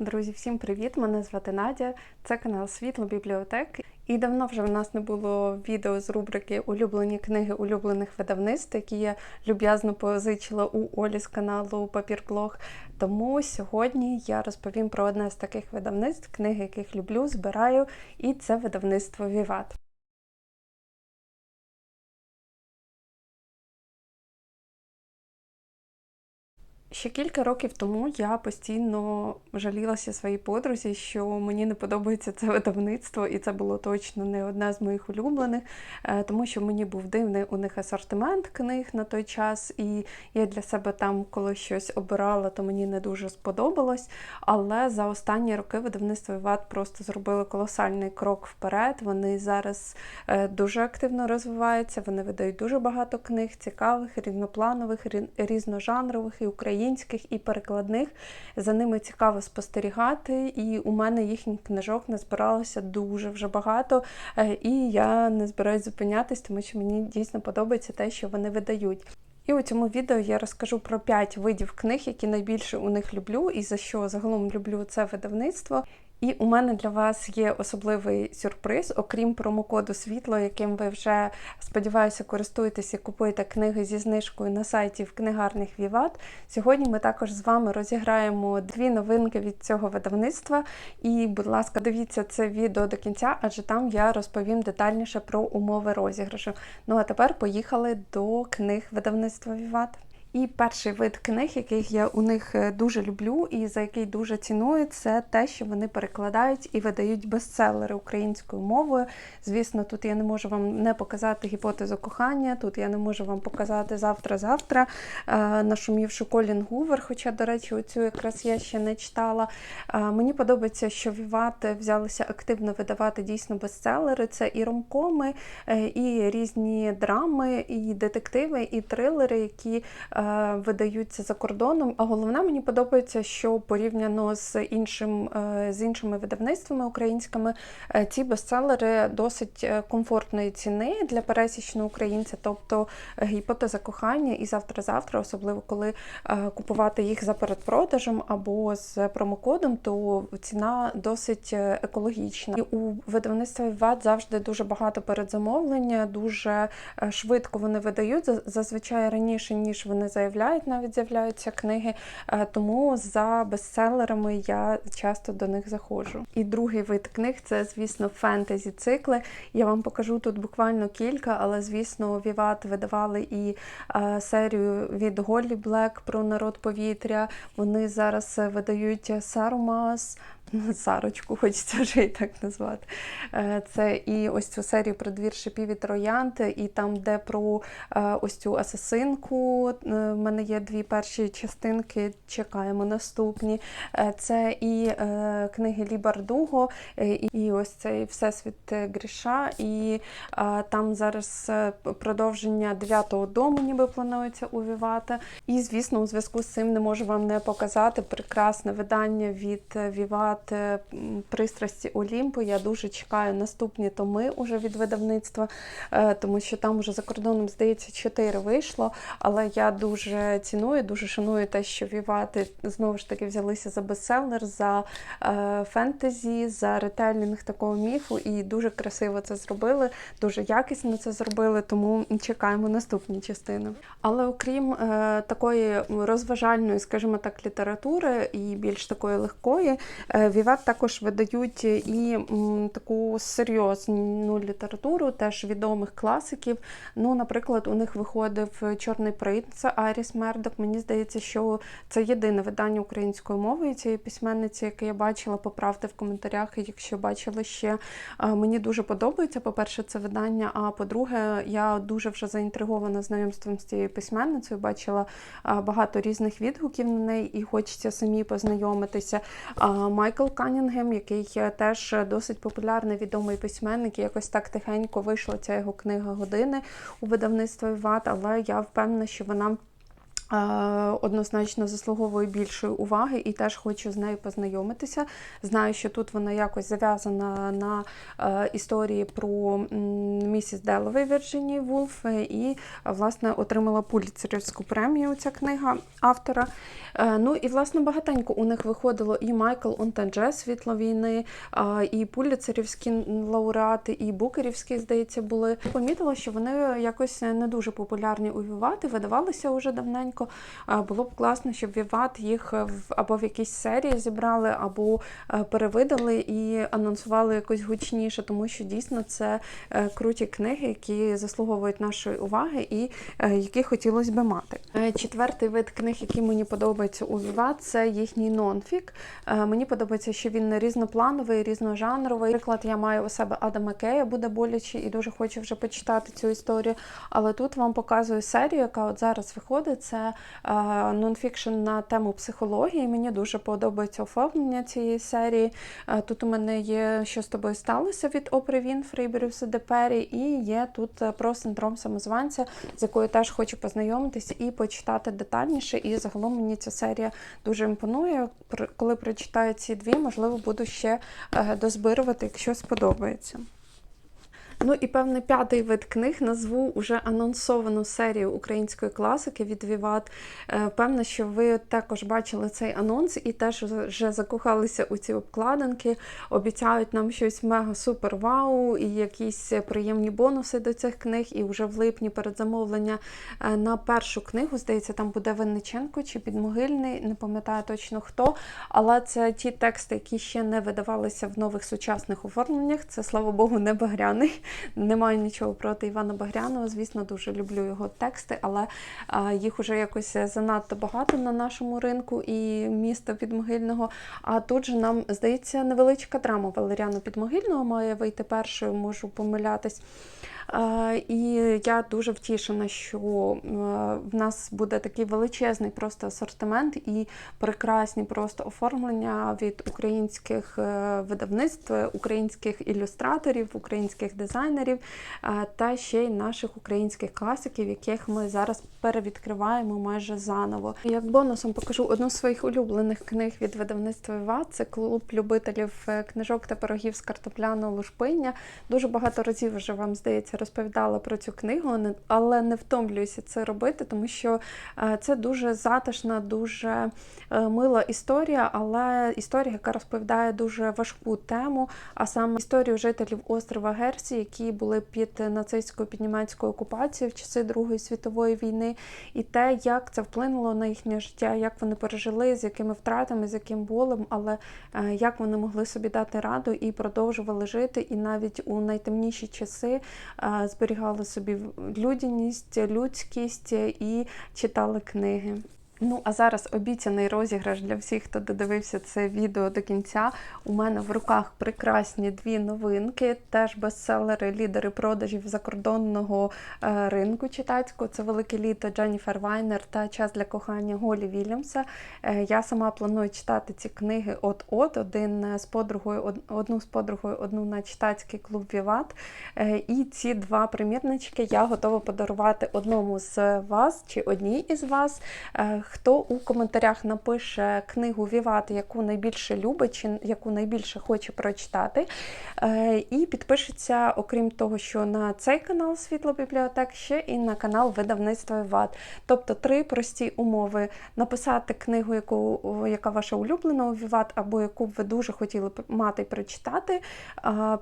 Друзі, всім привіт! Мене звати Надя. Це канал Світло Бібліотек. І давно вже в нас не було відео з рубрики Улюблені книги улюблених видавництв, які я люб'язно позичила у Олі з каналу Папірблог. Тому сьогодні я розповім про одне з таких видавництв, книги, яких люблю, збираю, і це видавництво Віват. Ще кілька років тому я постійно жалілася своїй подрузі, що мені не подобається це видавництво, і це було точно не одне з моїх улюблених, е, тому що мені був дивний у них асортимент книг на той час, і я для себе там, коли щось обирала, то мені не дуже сподобалось. Але за останні роки видавництво Іват просто зробили колосальний крок вперед. Вони зараз е, дуже активно розвиваються, вони видають дуже багато книг, цікавих, різнопланових, різножанрових і українських українських і перекладних. За ними цікаво спостерігати, і у мене їхніх книжок не збиралося дуже вже багато. Е, і я не збираюсь зупинятись, тому що мені дійсно подобається те, що вони видають. І у цьому відео я розкажу про 5 видів книг, які найбільше у них люблю, і за що загалом люблю це видавництво. І у мене для вас є особливий сюрприз, окрім промокоду світло, яким ви вже сподіваюся користуєтеся і купуєте книги зі знижкою на сайті в книгарних Віват. Сьогодні ми також з вами розіграємо дві новинки від цього видавництва. І, будь ласка, дивіться це відео до кінця, адже там я розповім детальніше про умови розіграшу. Ну а тепер поїхали до книг видавництва Віват. І перший вид книг, яких я у них е, дуже люблю і за який дуже ціную, це те, що вони перекладають і видають бестселери українською мовою. Звісно, тут я не можу вам не показати гіпотезу кохання, тут я не можу вам показати завтра-завтра, е, нашумівши Колін Гувер, хоча, до речі, оцю якраз я ще не читала. Е, мені подобається, що Віват взялися активно видавати дійсно бестселери. Це і ромкоми, і різні драми, і детективи, і трилери, які. Е, видаються за кордоном. А головне мені подобається, що порівняно з іншим е, з іншими видавництвами українськими е, ці бестселери досить комфортної ціни для пересічного українця, тобто гіпотеза кохання і завтра-завтра, особливо коли купувати їх за передпродажем або з промокодом, то ціна досить екологічна. І у видавництві ВАД завжди дуже багато передзамовлення, дуже швидко вони видають зазвичай раніше ніж вони заявляють, навіть з'являються книги, е, тому за бестселерами я часто до них заходжу. І другий вид книг це, звісно, фентезі-цикли. Я вам покажу тут буквально кілька, але, звісно, Віват видавали і е, серію від Голлі Блек про народ повітря. Вони зараз видають Сарумас. Сарочку, хочеться вже і так назвати. Е, це і ось цю серію про двір шипів і троянти, і там, де про е, ось цю асасинку. Е, в мене є дві перші частинки, чекаємо наступні. Це і книги Лі Бардуго, і ось цей Всесвіт Гріша. І там зараз продовження дев'ятого дому, ніби планується увівати. І, звісно, у зв'язку з цим не можу вам не показати прекрасне видання від Віват пристрасті Олімпу. Я дуже чекаю наступні томи уже від видавництва, е, тому що там уже за кордоном, здається, чотири вийшло. Але я дуже ціную, дуже шаную те, що Вівати знову ж таки взялися за бестселер, за е, фентезі, за ретелінг такого міфу, і дуже красиво це зробили, дуже якісно це зробили, тому чекаємо наступні частини. Але окрім е, такої розважальної, скажімо так, літератури і більш такої легкої, Віват також видають і таку серйозну літературу, теж відомих класиків. Ну, Наприклад, у них виходив Чорний принц Аріс Мердок. Мені здається, що це єдине видання українською мовою цієї письменниці, яке я бачила, поправте в коментарях, якщо бачили ще. Мені дуже подобається, по-перше, це видання. А по-друге, я дуже вже заінтригована знайомством з цією письменницею. Бачила багато різних відгуків на неї і хочеться самі познайомитися. Майкл Канінгем, який теж досить популярний відомий письменник. і Якось так тихенько вийшла ця його книга години у видавництві ВАТ, але я впевнена, що вона однозначно заслуговує більшої уваги і теж хочу з нею познайомитися. Знаю, що тут вона якось зав'язана на е, історії про місіс Деловей Вірджинії Вулф і, власне, отримала Пуліцерівську премію ця книга автора. Е, Ну і власне багатенько у них виходило і Майкл Онтандже Світло війни, і Пуліцерівські лауреати, і Букерівські, здається, були. Помітила, що вони якось не дуже популярні у Віват і видавалися уже давненько. А, Було б класно, щоб Віват їх в або в якійсь серії зібрали, або е, перевидали і анонсували якось гучніше, тому що дійсно це е, круті книги, які заслуговують нашої уваги і е, які хотілося би мати. Е, Четвертий вид книг, який мені подобається у Віват, це їхній нонфік. Е, Мені подобається, що він різноплановий, різножанровий. Наприклад, я маю у себе Адама Кея, буде боляче, і дуже хочу вже почитати цю історію. Але тут вам показую серію, яка от зараз виходить. Це е, нонфікшн на тему психології. Мені дуже подобається оформлення цієї серії. Е, Тут у мене є що з тобою сталося від Опри Вінфрі, Брюса Депері, і є тут е, про синдром самозванця, з якою теж хочу познайомитися і почитати детальніше. І загалом мені ця серія дуже імпонує. Коли прочитаю ці дві, можливо, буду ще дозбирувати, якщо сподобається. Ну і певний п'ятий вид книг назву уже анонсовану серію української класики від Віват. Е, Певно, що ви також бачили цей анонс і теж вже закохалися у ці обкладинки. Обіцяють нам щось мега супер вау, і якісь приємні бонуси до цих книг. І вже в липні передзамовлення е, на першу книгу, здається, там буде Винниченко чи Підмогильний, не пам'ятаю точно хто. Але це ті тексти, які ще не видавалися в нових сучасних оформленнях. Це, слава Богу, не багряний. Не маю нічого проти Івана Багряного. Звісно, дуже люблю його тексти, але їх уже якось занадто багато на нашому ринку і міста Підмогильного. А тут же нам здається невеличка драма Валеріана Підмогильного має вийти першою, можу помилятись. І я дуже втішена, що е, в нас буде такий величезний просто асортимент і прекрасні просто оформлення від українських е, видавництв, українських ілюстраторів, українських дизайнерів е, та ще й наших українських класиків, яких ми зараз перевідкриваємо майже заново. Як бонусом покажу одну з своїх улюблених книг від видавництва Іва. Це клуб любителів книжок та пирогів з картопляного лушпиння. Дуже багато разів вже вам здається розповідала про цю книгу, але не втомлююся це робити, тому що е, це дуже затишна, дуже е, мила історія, але історія, яка розповідає дуже важку тему, а саме історію жителів острова Герсі, які були під нацистською під окупацією в часи Другої світової війни, і те, як це вплинуло на їхнє життя, як вони пережили, з якими втратами, з яким болем, але е, як вони могли собі дати раду і продовжували жити, і навіть у найтемніші часи зберігали собі людяність, людськість і читали книги. Ну, а зараз обіцяний розіграш для всіх, хто додивився це відео до кінця. У мене в руках прекрасні дві новинки, теж бестселери, лідери продажів закордонного е, ринку читацького. Це велике літо Дженніфер Вайнер та час для кохання Голі Вільямса. Е, я сама планую читати ці книги от-от, один з подругою, одну з подругою, одну на читацький клуб Віват. Е, І ці два примірнички я готова подарувати одному з вас чи одній із вас. Хто у коментарях напише книгу Віват, яку найбільше любить, чи яку найбільше хоче прочитати, е, і підпишеться, окрім того, що на цей канал Світло Бібліотек, ще і на канал видавництва Віват. Тобто три прості умови: написати книгу, яку, яка ваша улюблена у Віват, або яку б ви дуже хотіли мати і прочитати,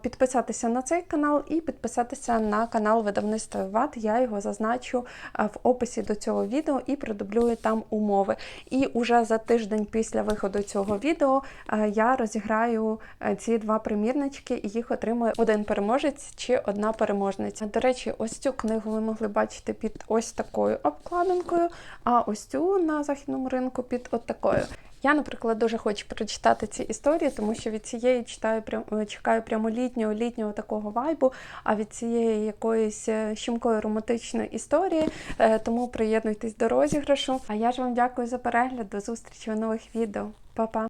підписатися на цей канал і підписатися на канал видавництва Віват. Я його зазначу е, в описі до цього відео і продублюю там умови. І уже за тиждень після виходу цього відео е, я розіграю е, ці два примірнички, і їх отримує один переможець чи одна переможниця. До речі, ось цю книгу ви могли бачити під ось такою обкладинкою, а ось цю на західному ринку під от такою. Я, наприклад, дуже хочу прочитати ці історії, тому що від цієї читаю прям е, чекаю прямо літнього, літнього такого вайбу, а від цієї якоїсь щемкої романтичної історії. Тому приєднуйтесь до розіграшу. А я ж вам дякую за перегляд. До зустрічі у нових відео. Па-па!